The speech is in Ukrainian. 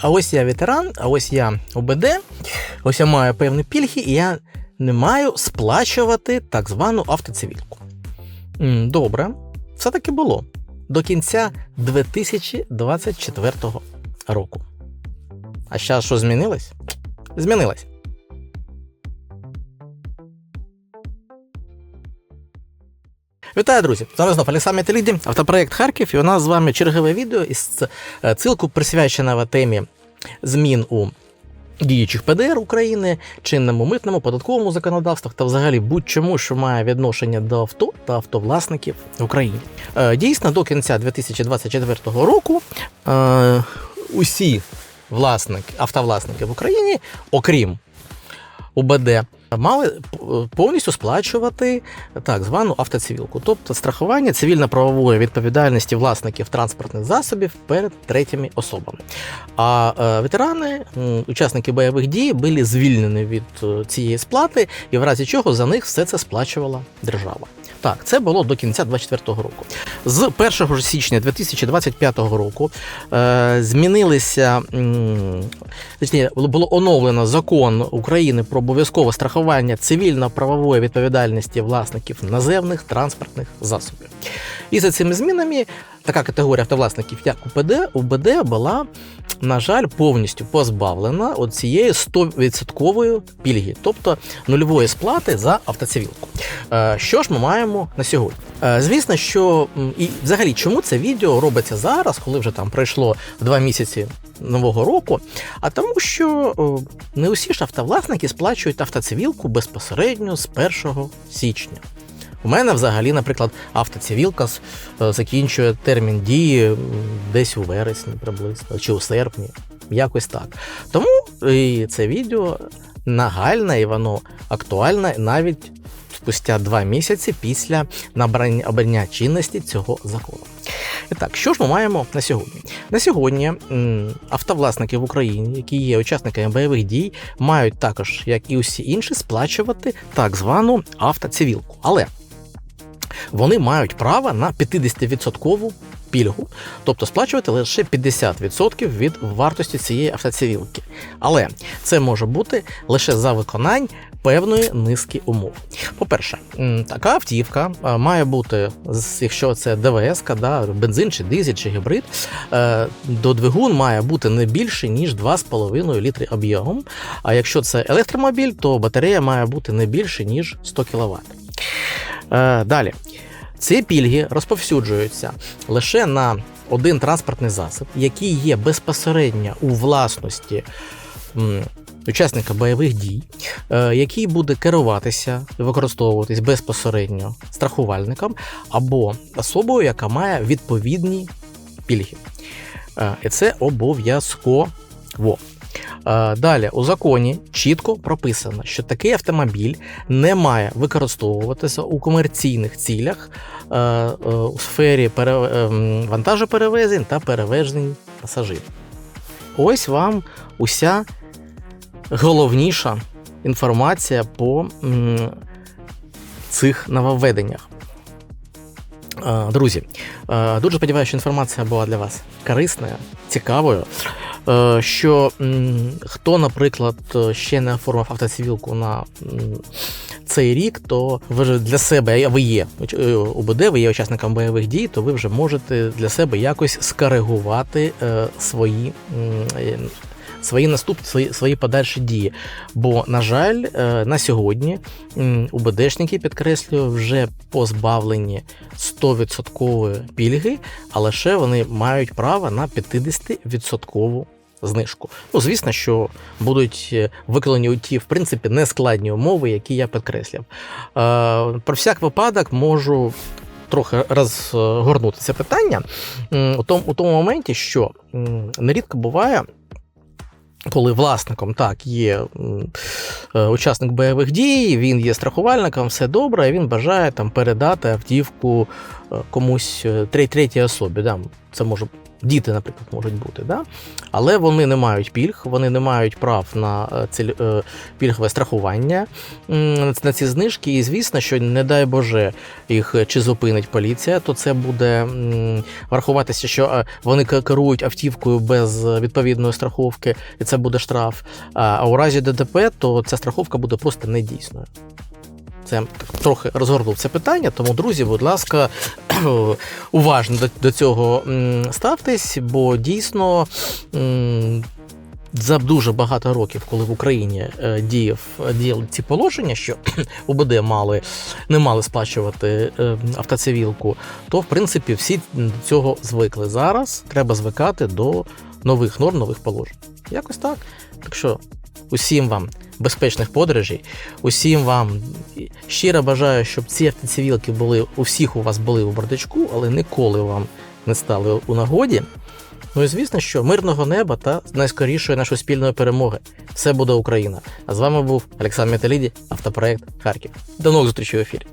А ось я ветеран, а ось я ОБД, ось я маю певні пільги, і я не маю сплачувати так звану автоцивілку. Добре, все таки було до кінця 2024 року. А зараз що змінилось? Змінилось. Вітаю, друзі! З вами знов Олександр Метеліді, автопроект Харків, і у нас з вами чергове відео із е, цілку присвяченого темі змін у діючих ПДР України, чинному митному, податковому законодавствах та взагалі будь-чому, що має відношення до авто та автовласників в Україні. Е, Дійсно, до кінця 2024 року е, усі власники, автовласники в Україні, окрім УБД, мали п- повністю сплачувати так звану автоцивілку, тобто страхування цивільно-правової відповідальності власників транспортних засобів перед третіми особами. А е, ветерани, учасники бойових дій, були звільнені від е, цієї сплати, і в разі чого за них все це сплачувала держава. Так, це було до кінця 2024 року. З 1 січня 2025 року е, змінилися точніше, було оновлено закон України про обов'язкове страхування цивільно-правової відповідальності власників наземних транспортних засобів. І за цими змінами така категорія автовласників, як УПД, УБД була, на жаль, повністю позбавлена цієї 100% пільги, тобто нульової сплати за автоцивілку. Е, Що ж ми маємо на сьогодні? Е, Звісно, що і взагалі, чому це відео робиться зараз, коли вже там пройшло два місяці нового року? А тому, що не усі ж автовласники сплачують автоцивілку безпосередньо з 1 січня. У мене взагалі, наприклад, автоцивілка е, закінчує термін дії десь у вересні приблизно чи у серпні. Якось так. Тому і це відео нагальне і воно актуальне навіть спустя два місяці після набрання обрання чинності цього закону. І так, що ж ми маємо на сьогодні? На сьогодні автовласники в Україні, які є учасниками бойових дій, мають також, як і усі інші, сплачувати так звану автоцивілку. Але вони мають право на 50% пільгу, тобто сплачувати лише 50% від вартості цієї автоцивілки. Але це може бути лише за виконань певної низки умов. По-перше, така автівка е, має бути, якщо це ДВС, да, бензин чи дизель чи гібрид, е, до двигун має бути не більше, ніж 2,5 літри об'ємом. А якщо це електромобіль, то батарея має бути не більше, ніж 100 кВт. Е, Далі. Ці пільги розповсюджуються лише на один транспортний засіб, який є безпосередньо у власності учасника бойових дій, е, який буде керуватися і використовуватись безпосередньо страхувальником або особою, яка має відповідні пільги. Е, І це обов'язково. Е, Далі у законі чітко прописано, що такий автомобіль не має використовуватися у комерційних цілях е, е, у сфері пере, вантажоперевезень та перевезень пасажирів. Ось вам уся головніша інформація по цих нововведеннях. Друзі, дуже сподіваюся, що інформація була для вас корисною, цікавою. Е, Що хто, наприклад, ще не оформив автоцивілку на цей рік, то ви вже для себе, ви є е, УБД, ви є учасником бойових дій, то ви вже можете для себе якось скоригувати е, свої. Свої наступні свої, свої подальші дії. Бо, на жаль, е, на сьогодні УБДшники, підкреслюю, вже позбавлені 100% пільги, а лише вони мають право на 50% знижку. Ну, звісно, що будуть е, виконані ті, в принципі, нескладні умови, які я підкреслив. Е, Про всяк випадок можу. Трохи розгорнути це питання у тому, у тому моменті, що нерідко буває, коли власником так є е, учасник бойових дій, він є страхувальником, все добре, і він бажає там передати автівку е, комусь е, третій особі. Да? Це може Діти, наприклад, можуть бути, да? але вони не мають пільг, вони не мають прав на е, ціль, е, пільгове страхування на ці знижки. І звісно, що не дай Боже їх чи зупинить поліція, то це буде врахуватися, що е, вони керують автівкою без відповідної страховки, і це буде штраф. А у разі ДТП, то ця страховка буде просто недійсною. Це трохи розгорнув це питання, тому, друзі, будь ласка, уважно до, цього ставтесь, бо дійсно. За дуже багато років, коли в Україні е, діяв діяли ці положення, що УБД мали не мали сплачувати е, автоцивілку, то в принципі всі до цього звикли. Зараз треба звикати до нових норм, нових положень. Якось так. Так що усім вам безпечних подорожей, усім вам щиро бажаю, щоб ці автоцивілки були у всіх у вас були у бардачку, але ніколи вам не стали у нагоді. Ну і звісно, що мирного неба та найскорішої нашої спільної перемоги. Все буде Україна. А з вами був Олександр Металіді, автопроект Харків. До нових зустрічей в ефірі.